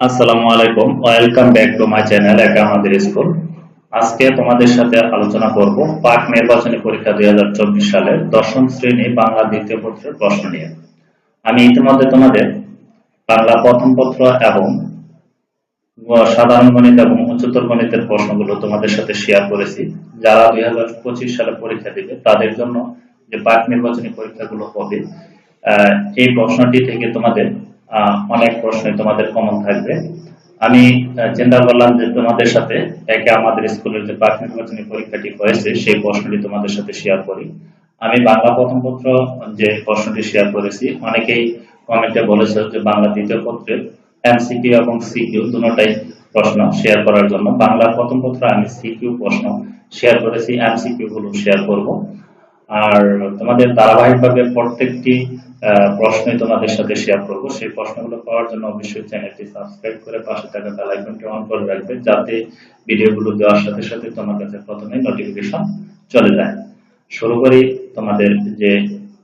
আসসালামু আলাইকুম। Welcome back to my channel একা আমাদের স্কুল। আজকে তোমাদের সাথে আলোচনা করব পাক নির্বাচনী পরীক্ষা দুই হাজার চব্বিশ সালের দশম শ্রেণি বাংলা দ্বিতীয় পত্রের প্রশ্ন নিয়ে। আমি ইতিমধ্যে তোমাদের বাংলা প্রথম পত্র এবং সাধারণ গণিত এবং উচ্চতর গণিতের প্রশ্নগুলো তোমাদের সাথে শেয়ার করেছি। যারা দুই হাজার পঁচিশ সালে পরীক্ষা দিবে, তাদের জন্য যে পাক নির্বাচনী পরীক্ষাগুলো হবে এই প্রশ্নটি থেকে তোমাদের অনেক প্রশ্নই তোমাদের কমন থাকবে। আমি চিন্তা করলাম যে তোমাদের সাথে একে আমাদের স্কুলের যে পাক নির্বাচনী পরীক্ষাটি হয়েছে, সেই প্রশ্নটি তোমাদের সাথে শেয়ার করি। আমি বাংলা প্রথম পত্র যে প্রশ্নটি শেয়ার করেছি, অনেকেই কমেন্টে বলেছে যে বাংলা দ্বিতীয় পত্রের এমসিকিউ এবং সিকিউ দুটোটাই প্রশ্ন শেয়ার করার জন্য। বাংলা প্রথম পত্র আমি সিকিউ প্রশ্ন শেয়ার করেছি এমসিকিউ গুলো শেয়ার করব। আর তোমাদের ধারাবাহিকভাবে প্রত্যেকটি আহ, প্রশ্নই তোমাদের সাথে শেয়ার করব। সেই প্রশ্নগুলো পাওয়ার জন্য অবশ্যই চ্যানেলটি সাবস্ক্রাইব করে পাশে থাকা বেল আইকনটি অন করে রাখবে যাতে ভিডিওগুলো দেওয়ার সাথে সাথে তোমার কাছে প্রথমে নোটিফিকেশন চলে যায়। শুরু করি তোমাদের যে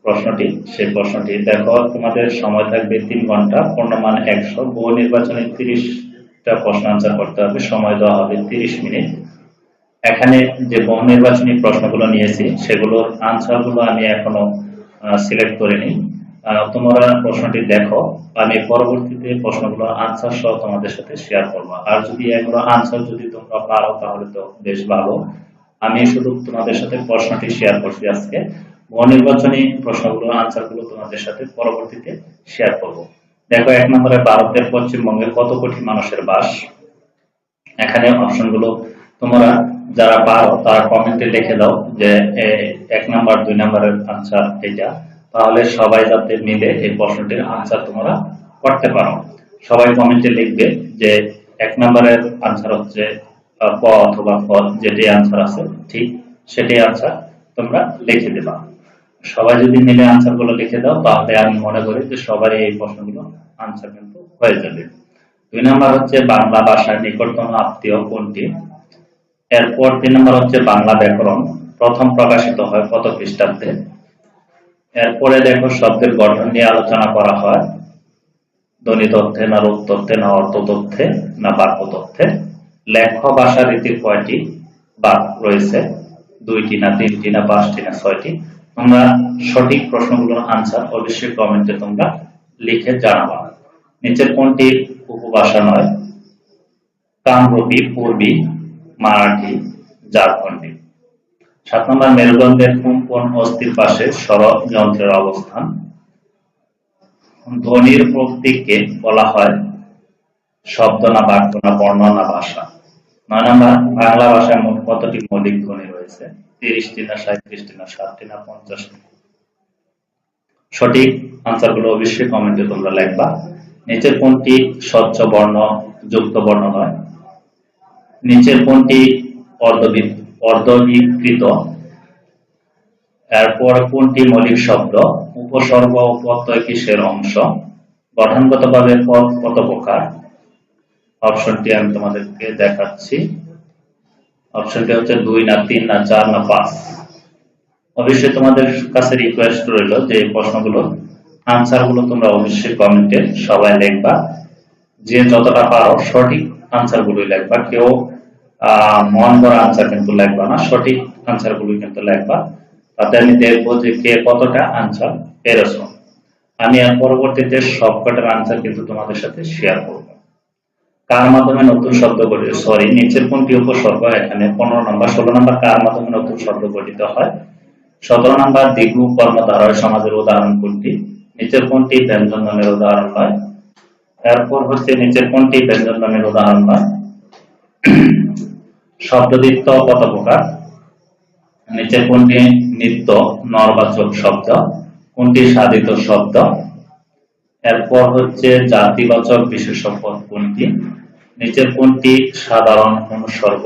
প্রশ্নটি সেই প্রশ্নটি দেখো তোমাদের সময় থাকবে তিন ঘণ্টা পূর্ণমান একশো। বহু নির্বাচনে তিরিশটা প্রশ্ন আনসার করতে হবে সময় দেওয়া হবে তিরিশ মিনিট। এখানে যে বহু নির্বাচনী প্রশ্নগুলো নিয়েছি, সেগুলোর আনসারগুলো আমি এখনও সিলেক্ট করিনি। তোমরা প্রশ্নটি দেখো, আমি পরবর্তীতে প্রশ্নগুলো আনসার সহ তোমাদের সাথে শেয়ার করব। আর যদি এগুলো আনসার যদি তোমরা পারো, তাহলে তো বেশ ভালো। আমি শুধু তোমাদের সাথে প্রশ্নটি শেয়ার করছি আজকে। বহু নির্বাচনী প্রশ্নগুলো আনসারগুলো তোমাদের সাথে পরবর্তীতে শেয়ার করব। দেখো, এক নম্বরে, ভারতের পশ্চিমবঙ্গে কত কোটি মানুষের বাস? এখানে অপশনগুলো তোমরা যারা পারো তারা কমেন্টে লিখে দাও যে এক নাম্বার, দুই নাম্বারের আনসার এটা তাহলে সবাই যাতে মিলে এই প্রশ্নটির আনসার তোমরা করতে পারো। সবাই কমেন্টে লিখবে যে, এক নাম্বারের আনসার হচ্ছে ক অথবা খ যেটি আনসার আছে, ঠিক সেটি আনসার তোমরা লিখে দেবা। সবাই যদি মিলে আনসারগুলো লিখে দাও, তাহলে আমি মনে করি যে সবারই এই প্রশ্নগুলো আনসার কিন্তু হয়ে যাবে। দুই নাম্বার হচ্ছে বাংলা ভাষার নিকটতম আত্মীয় কোনটি? এরপর তিন নম্বর হচ্ছে বাংলা ব্যাকরণ। প্রথম প্রকাশিত হয় কত খ্রিস্টাব্দে? এরপরে দেখো শব্দের গঠন নিয়ে আলোচনা করা হয়। ধ্বনি তথ্যে না রূপ তথ্যে না অর্থ তথ্যে না বাক্য তথ্যে। লেখ্য ভাষা রীতির কয়টি? বাক রয়েছে দুইটি না তিনটি না পাঁচটি না ছয়টি। তোমরা সঠিক প্রশ্নগুলোর আনসার অবশ্যই কমেন্টে তোমরা লিখে জানাবা। নিচের কোনটি উপভাষা নয়? কামরূপী, পূর্বী মারাঠি ঝাড়খণ্ডী সাত নম্বর, মেরুদণ্ডের কোন কোন অস্থির পাশে সরল যন্ত্রের অবস্থান। ধ্বনির প্রতীককে বলা হয় শব্দ না বাক্য না বর্ণ না ভাষা। নয় নম্বর, বাংলা ভাষায় মোট কতটি মৌলিক ধ্বনি রয়েছে? তিরিশটি না সাঁত্রিশটি না ষাটটি না পঞ্চাশটি? সঠিক আনসারগুলো অবশ্যই কমেন্টে তোমরা লিখবা। নিচের কোনটি স্বচ্ছ বর্ণ, যুক্ত বর্ণ নয়? নিচের কোনটি অর্ধবি- অর্ধবিকৃত। এরপর কোনটি মৌলিক শব্দ। উপসর্গ কিসের অংশ? গঠনগতভাবে পদ কত প্রকার? অপশনটি আমি তোমাদেরকে দেখাচ্ছি। অপশনটি হচ্ছে দুই না তিন না চার না পাঁচ। অবশ্যই তোমাদের কাছে রিকোয়েস্ট রইল যে প্রশ্নগুলো আনসারগুলো তোমরা অবশ্যই কমেন্টে সবাই লিখবা। যে যতটা পারো সঠিক আনসার গুলোই লিখবা। কেউ মন করা আনসার কিন্তু লিখবা না, সঠিক আনসার গুলোই কিন্তু লিখবা। তাতে আমি দেখব যে কে কতটা আনসার পেরেছ। আমি এর পরবর্তীতে সবকটার আনসার কিন্তু তোমাদের সাথে শেয়ার করব। কার মাধ্যমে নতুন শব্দ গঠিত? সরি নিচের কোনটি উপসর্গ? এখানে পনেরো নম্বর, ষোলো নম্বর কার মাধ্যমে নতুন শব্দ গঠিত হয়? সতেরো নম্বর, দিগু কর্মধারয় সমাজের উদাহরণ কোনটি? নিচের কোনটি? ব্যঞ্জন নামের উদাহরণ নয় এরপর হচ্ছে নিচের কোনটি? ব্যঞ্জন নামের উদাহরণ নয় শব্দদিত্য কত প্রকার নিচের কোনটি? নিত্য, নরবাচক শব্দ। কোনটি? সাধিত শব্দ। এরপর হচ্ছে জাতিবাচক বিশেষক পদ কোনটি? নিচের কোনটি? সাধারণ অনুসর্গ।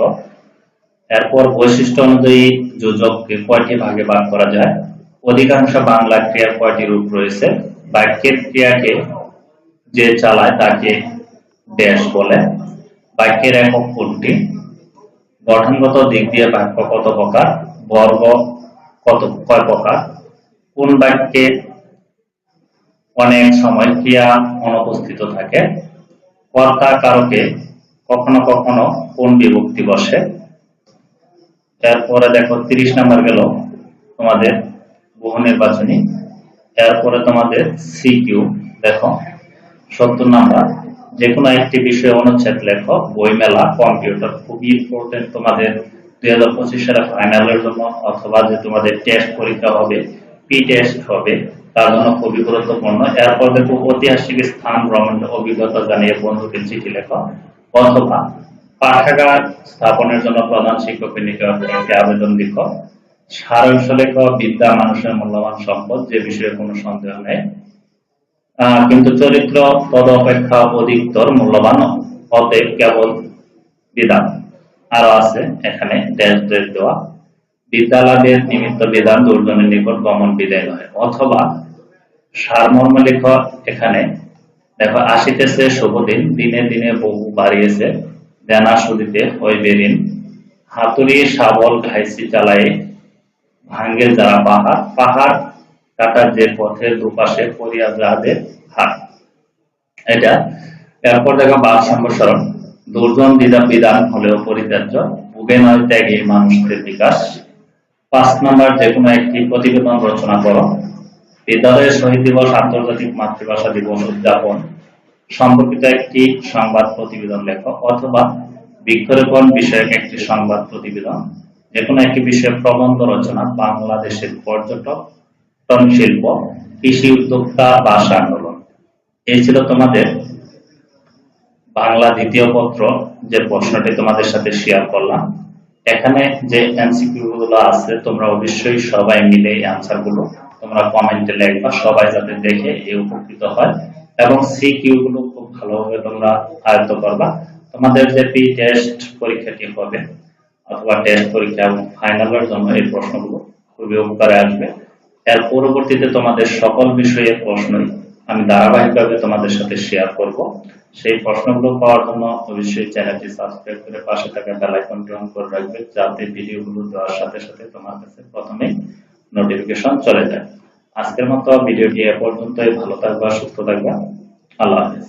এরপর বৈশিষ্ট্য অনুযায়ী যোজককে কয়টি ভাগে ভাগ করা যায়? অধিকাংশ বাংলা ক্রিয়ার কয়টি রূপ রয়েছে? বাক্যের ক্রিয়াকে যে চালায় তাকে ড্যাশ বলে। বাক্যের একক কোনটি? গঠনগত দিক দিয়ে বাক্য কত প্রকার? বর্গ কত, কয় প্রকার? কোন বাক্যে অনেক সময় ক্রিয়া অনুপস্থিত থাকে? কর্তা কারকে কখনো কখনো কোন বিভক্তি বসে? এরপরে দেখো, তিরিশ নাম্বার গেল তোমাদের বহু নির্বাচনী। এরপরে তোমাদের সিকিউ দেখো। সত্তর নাম্বার। যে কোনো একটি বিষয়ে অনুচ্ছেদ বইমেলা, কম্পিউটার, খুবই ইম্পর্টেন্ট তোমাদের দুই হাজার ফাইনালের জন্য অথবা যে তোমাদের টেস্ট পরীক্ষা হবে পি টেস্ট হবে, তার জন্য খুবই গুরুত্বপূর্ণ। এরপর দেখো ঐতিহাসিক স্থান অভিজ্ঞতা জানিয়ে বন্ধুকে চিঠি অথবা পাঠাগার স্থাপনের জন্য প্রধান শিক্ষকের নিকট একটি আবেদন লিখো। সারাংশ লেখো বিদ্যা মানুষের মূল্যবান সম্পদ, যে বিষয়ে কোনো সন্দেহ নেই। কিন্তু চরিত্র পদ অপেক্ষা অধিকতর মূল্যবান অতএব কেবল বিধান। আরও আছে এখানে দেওয়া। বিদ্যালয়ের নিমিত্ত বিধান দুর্জনের নিকট গমন বিদায় নয়, অথবা সারমর্ম লেখ এখানে। দেখো, আসিতেছে শুভদিন, দিনে দিনে বহু বাড়িয়েছে, দেনা সুদিতে হইবে ঋণ হাতুড়ি, শাবল, ঘাইসি চালায়ে ভাঙ্গে যারা পাহাড় পাহাড় কাটার যে পথের দুপাশে পড়িয়া যাহাদের হাট এটা এরপর দেখো বাদ সম্প্রসারণ। দুর্জন দিদা বিধান হলেও পরিত্যাজ্য, ভুগে নয় ত্যাগে মানুষদের বিকাশ। পাঁচ নম্বর যে কোনো একটি প্রতিবেদন রচনা করো। বিদ্যালয়ের শহীদ দিবস, আন্তর্জাতিক মাতৃভাষা দিবস উদযাপন। সম্পর্কিত একটি সংবাদ প্রতিবেদন লেখো, অথবা বৃক্ষরোপণ বিষয়ক একটি সংবাদ প্রতিবেদন। যে কোনো একটি বিষয়ে প্রবন্ধ রচনা বাংলাদেশের পর্যটন শিল্প, কৃষি উদ্যোক্তা ভাষা আন্দোলন। এই ছিল তোমাদের বাংলা দ্বিতীয় পত্র যে প্রশ্নটি তোমাদের সাথে শেয়ার করলাম। এখানে যে এমসিকিউ আছে, তোমরা অবশ্যই সবাই মিলে এই আনসারগুলো তোমরা কমেন্টে লিখবা, সবাই যাতে দেখে এই উপকৃত হয়। এবং সি কিউ গুলো খুব ভালোভাবে তোমরা আয়ত্ত করবা। তোমাদের যে পি টেস্ট পরীক্ষাটি হবে, অথবা টেস্ট পরীক্ষা এবং ফাইনালের জন্য এই প্রশ্নগুলো খুবই উপকারে আসবে। এর পরবর্তীতে তোমাদের সকল বিষয়ে প্রশ্নই আমি ধারাবাহিকভাবে তোমাদের সাথে শেয়ার করব। সেই প্রশ্নগুলো পাওয়ার জন্য অবশ্যই চ্যানেলটি সাবস্ক্রাইব করে পাশে থাকা বেল আইকনটি অন করে রাখবে, যাতে ভিডিওগুলো দেওয়ার সাথে সাথে তোমার কাছে প্রথমে নোটিফিকেশন চলে যায়। আজকের মতো ভিডিওটি এ পর্যন্তই। ভালো থাকবা, সুস্থ থাকবা। আল্লাহ হাফেজ।